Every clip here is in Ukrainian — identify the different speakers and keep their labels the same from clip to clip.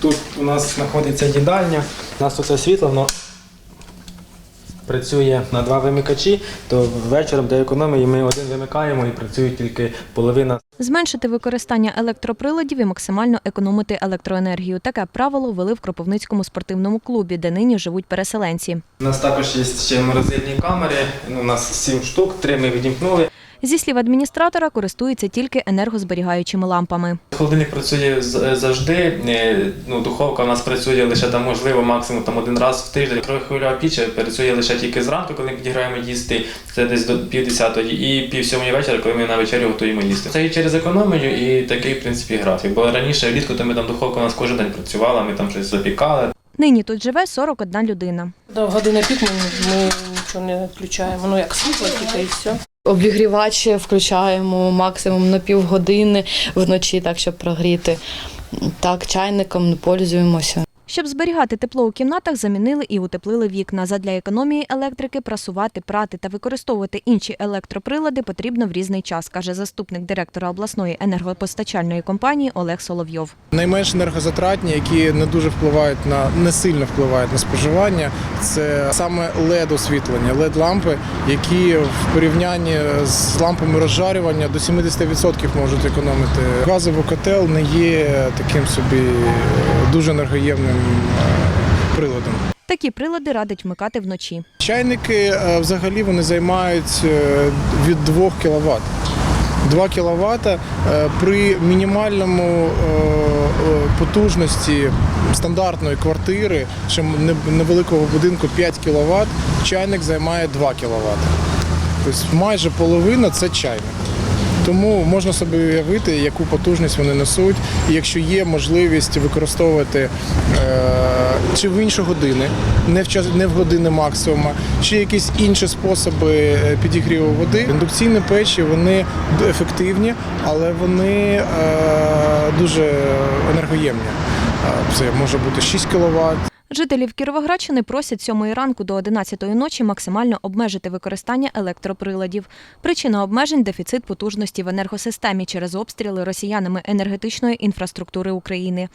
Speaker 1: Тут у нас знаходиться їдальня, у нас тут світло, воно працює на два вимикачі, то вечором для економії ми один вимикаємо і працює тільки половина.
Speaker 2: Зменшити використання електроприладів і максимально економити електроенергію. Таке правило ввели в Кропивницькому спортивному клубі, де нині живуть переселенці.
Speaker 1: У нас також є ще морозильні камери, у нас сім штук, три ми відімкнули.
Speaker 2: Зі слів адміністратора, користуються тільки енергозберігаючими лампами.
Speaker 1: Холодильник працює з- завжди. е, Ну, духовка у нас працює лише там, можливо, максимум там один раз в тиждень. Трохвильова піч працює лише тільки зранку, коли ми підіграємо їсти. Це десь до півдесятої і пів сьомої вечора, коли ми на вечерю готуємо їсти. Це і через економію, і такий, в принципі, графік. Бо раніше влітку то ми там духовка у нас кожен день працювала, ми там щось запікали.
Speaker 2: Нині тут живе 41 людина.
Speaker 3: В години пік ми, ми нічого не включаємо. Ну як світло тільки і все.
Speaker 4: Обігрівач включаємо максимум на півгодини вночі, так щоб прогріти. Так, чайником не пользуємося.
Speaker 2: Щоб зберігати тепло у кімнатах, замінили і утеплили вікна. Задля економії електрики прасувати, прати та використовувати інші електроприлади потрібно в різний час, каже заступник директора обласної енергопостачальної компанії Олег Соловйов.
Speaker 5: Найменш енергозатратні, які не дуже впливають на не сильно впливають на споживання, це саме led освітлення, led лампи, які в порівнянні з лампами розжарювання до 70% можуть економити. Газовий котел не є таким собі дуже енергоємним е, приладом.
Speaker 2: Такі прилади радить вмикати вночі.
Speaker 5: Чайники е, взагалі вони займають е, від 2 кВт. 2 кВт при мінімальному потужності стандартної квартири, не- невеликого будинку 5 кВт, чайник займає 2 кВт. Тобто майже половина це чайник. Тому можна собі уявити, яку потужність вони несуть, і якщо є можливість використовувати е, чи в інші години, не в час, не в години максимума, чи якісь інші способи е, підігріву води. Індукційні печі вони ефективні, але вони е, дуже енергоємні. Це може бути 6 кВт,
Speaker 2: Жителів Кіровоградщини просять 7 ранку до 11 ночі максимально обмежити використання електроприладів. Причина обмежень дефіцит потужності в енергосистемі через обстріли росіянами енергетичної інфраструктури України.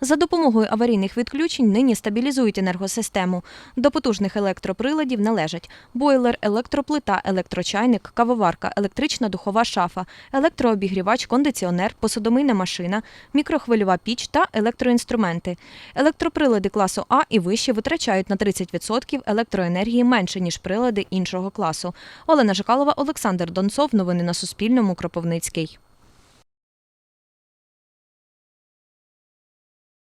Speaker 2: За допомогою аварійних відключень нині стабілізують енергосистему. До потужних електроприладів належать бойлер, електроплита, електрочайник, кавоварка, електрична духова шафа, електрообігрівач, кондиціонер, посудомийна машина, мікрохвильова піч та електроінструменти. Електроприлади класу А і вище витрачають на 30% електроенергії менше, ніж прилади іншого класу. Олена Жикалова, Олександр Донцов. Новини на Суспільному. Кропивницький.